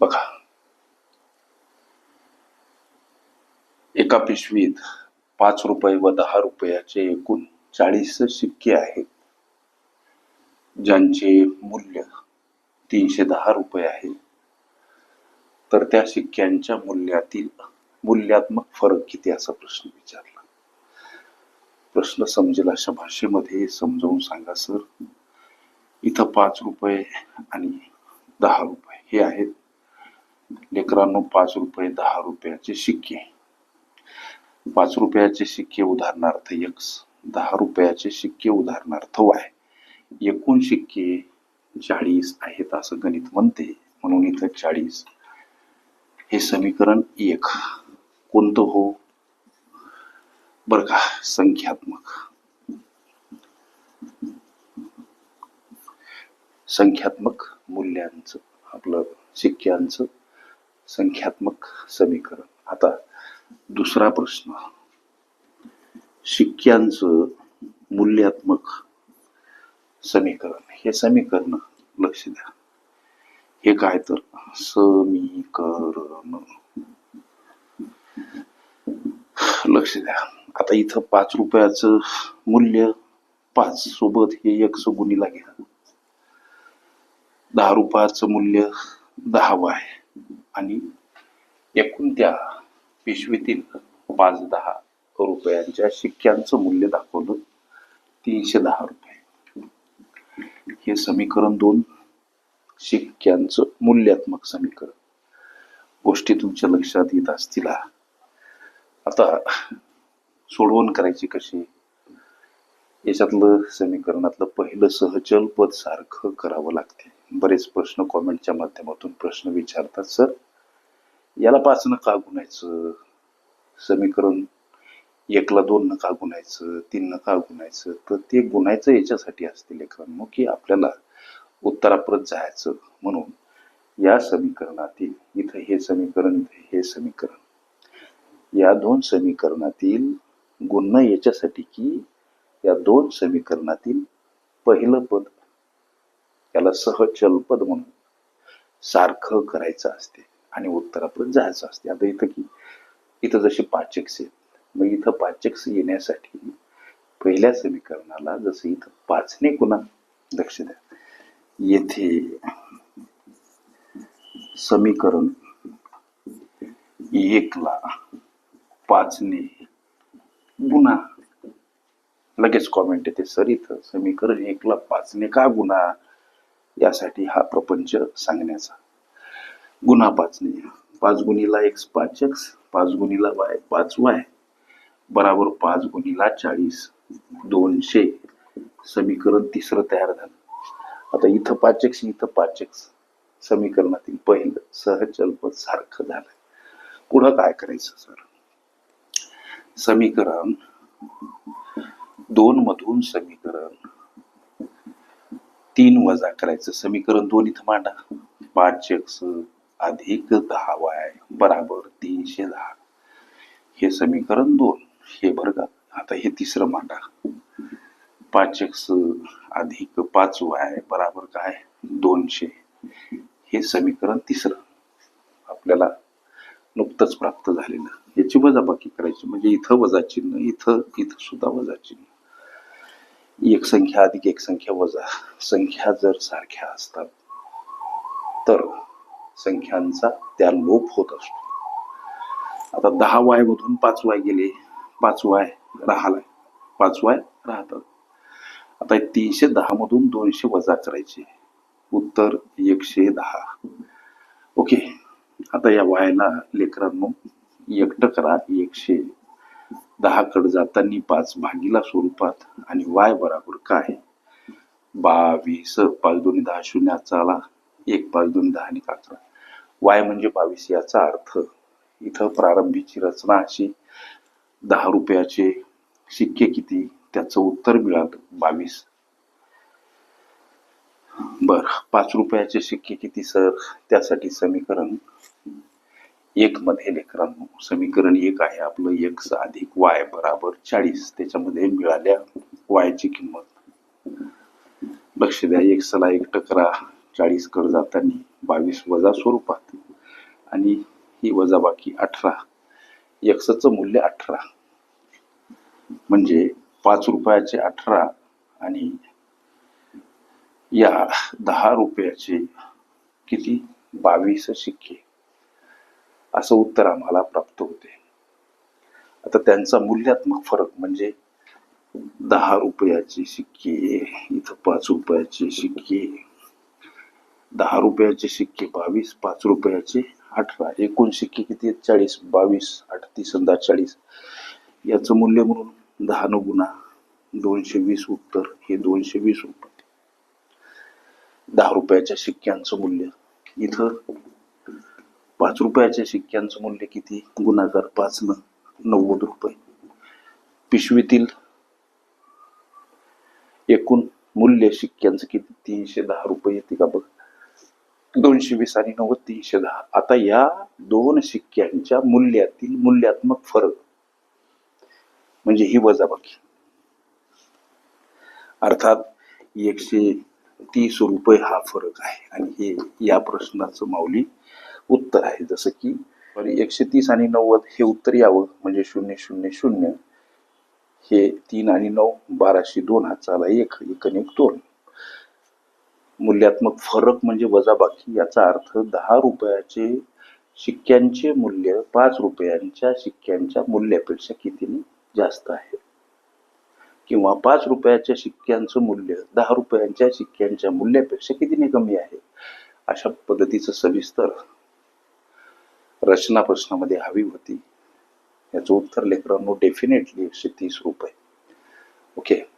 बघा. एका पिशवीत पाच रुपये व दहा रुपयाचे एकूण चाळीस शिक्के आहेत. ज्यांचे मूल्य तीनशे दहा रुपये आहे. तर त्या शिक्क्यांच्या मूल्यातील मूल्यात्मक फरक किती असा प्रश्न विचारला? प्रश्न समजेल अशा भाषेमध्ये समजावून सांगा सर. इथं पाच रुपये आणि दहा रुपये हे आहेत. लेकरांनो पाच रुपये दहा रुपयाचे शिक्के. पाच रुपयाचे शिक्के उदाहरणार्थ एक्स दहा रुपयाचे शिक्के उदाहरणार्थ वाय एकूण शिक्के चाळीस आहेत असं गणित म्हणते. म्हणून इथं चाळीस हे समीकरण एक. कोणतं हो? बरं का संख्यात्मक. संख्यात्मक मूल्यांचं आपलं शिक्क्यांचं संख्यात्मक समीकरण. आता दुसरा प्रश्न. शिक्क्यांचं मूल्यात्मक समीकरण. हे समीकरण लक्ष द्या. हे काय तर? समीकरण. लक्ष द्या. आता इथं पाच रुपयाचं मूल्य पाच सोबत हे एक गुणीला घ्या. दहा रुपयाचं मूल्य दहा आहे आणि एकूण त्या पिशवीतील पाच दहा रुपयांच्या शिक्क्यांचं मूल्य दाखवलं. तीनशे दहा रुपये. हे समीकरण दोन शिक्क्यांचं मूल्यात्मक समीकरण. गोष्टी तुमच्या लक्षात येत असतील. हा. आता सोडवण करायची कशी? याच्यातलं समीकरणातलं पहिलं सहचल पद सारखं करावं लागते. बरेच प्रश्न कॉमेंटच्या माध्यमातून प्रश्न विचारतात सर याला पाच न का गुणायचं समीकरण एकला दोन न का गुणायचं तीन न का गुणायचं तर ते गुणायचं याच्यासाठी असते लेकरांनो की आपल्याला उत्तराप्रत जायचं म्हणून या समीकरणातील इथं हे समीकरण इथं हे समीकरण. या दोन समीकरणातील गुण याच्यासाठी की या दोन समीकरणातील पहिलं पद याला सहचल पद म्हणून सारखं करायचं असते. आणि उत्तरापर्यंत जायचं असते. आता इथं की इथं जसे पाचक्स आहेत मग इथं पाचक्स येण्यासाठी पहिल्या समीकरणाला जसं इथं पाचने गुणा लक्ष द्या. येथे समीकरण एकला पाचने गुणा लगेच कॉमेंट येते सर इथं समीकरण एकला पाचने का गुणा? यासाठी हा प्रपंच सांगण्याचा गुन्हा पाचने पाच गुणीला एक्स पाच एक्स पाच गुणीला वाय पाच वाय. बराबर पाच गुणीला चाळीस. दोनशे. समीकरण तिसरं तयार झालं. आता इथं पाच एक्स इथं पाच एक्स समीकरणातील पहिलं सहचलपद सारखं झालं. पुढं काय करायचं सर? समीकरण दोन मधून समीकरण तीन वजा करायचं. समीकरण दोन इथं मांडा. पाच एक्स अधिक दहा वाय बराबर तीनशे दहा हे समीकरण दोन. हे बरं का? आता हे तिसरं मांडा. पाच एक्स अधिक पाच वाय बराबर काय? दोनशे. हे समीकरण तिसरं. आपल्याला नुकतंच प्राप्त झालेलं. याची वजाबाकी करायची. म्हणजे इथं वजा चिन्ह इथं इथं सुद्धा वजा चिन्ह. एक संख्या अधिक एक संख्या वजा. संख्या जर सारख्या असतात तर संख्यांचा त्या लोप होत असतो. आता दहा वाय मधून पाच वाय गेले पाच वाय राहिलाय पाच वाय राहतात. आता तीनशे दहा मधून दोनशे वजा करायचे. उत्तर एकशे दहा. ओके. आता या वायला लेकरांनो एकटं करा एकशे दहाकडे जातानी जाताना पाच भागीला स्वरूपात आणि वाय बराबर काय? बावीस. पाच दोन्ही दहा शून्य चाला. एक पाच दोन्ही दहा आणि अकरा वाय म्हणजे बावीस याचा अर्थ इथं प्रारंभीची रचना अशी दहा रुपयाचे शिक्के किती त्याचं उत्तर मिळालं बावीस. बर पाच रुपयाचे शिक्के किती सर? त्यासाठी समीकरण एक मध्ये लेकरांनो समीकरण एक आहे आपलं एक्स अधिक वाय बराबर चाळीस. त्याच्यामध्ये मिळाल्या वायची किंमत. लक्ष द्या एक्सला एक टकरा चाळीस कड जाताना. बावीस वजा स्वरूपात. आणि ही वजाबाकी अठरा. यक्षचं मूल्य अठरा. म्हणजे पाच रुपयाचे अठरा आणि या दहा रुपयाचे किती? बावीस शिक्के. असं उत्तर आम्हाला प्राप्त होते. आता त्यांचा मूल्यात्मक फरक म्हणजे दहा रुपयाचे शिक्के इथं पाच रुपयाचे शिक्के. दहा रुपयाचे शिक्के बावीस पाच रुपयाचे अठरा एकूण शिक्के किती आहेत? चाळीस बावीस अठतीस आणि चाळीस. याचं मूल्य म्हणून दहा न दोनशे वीस उत्तर हे दोनशे वीस रुपये. दहा रुपयाच्या शिक्क्यांचं मूल्य. इथं पाच रुपयाच्या शिक्क्यांचं मूल्य किती? गुणाकार पाच न नव्वद रुपये. पिशवीतील एकूण मूल्य शिक्क्यांचं किती? तीनशे दहा रुपये येते का बघ? दोनशे वीस आणि नव्वद तीनशे दहा. आता या दोन शिक्क्यांच्या मूल्यातील मूल्यात्मक फरक. म्हणजे ही वजाबाकी. अर्थात एकशे तीस रुपये हा फरक आहे. आणि हे या प्रश्नाचं माऊली उत्तर आहे. जसं की एकशे तीस आणि नव्वद हे उत्तर यावं. म्हणजे शून्य शून्य शून्य. हे तीन आणि नऊ बाराशे दोन हाताला एक एक आणि एक दोन मूल्यात्मक फरक म्हणजे वजाबाकी याचा अर्थ दहा रुपयाचे शिक्क्यांचे मूल्य पाच रुपयांच्या शिक्क्यांच्या मूल्यापेक्षा कितीने जास्त आहे? किंवा पाच रुपयाच्या शिक्क्यांचं मूल्य दहा रुपयांच्या शिक्क्यांच्या मूल्यापेक्षा कितीने कमी आहे? अशा पद्धतीचं सविस्तर रचना प्रश्नामध्ये हवी होती. याचं उत्तर लेकरांनो डेफिनेटली एकशे तीस रुपये. ओके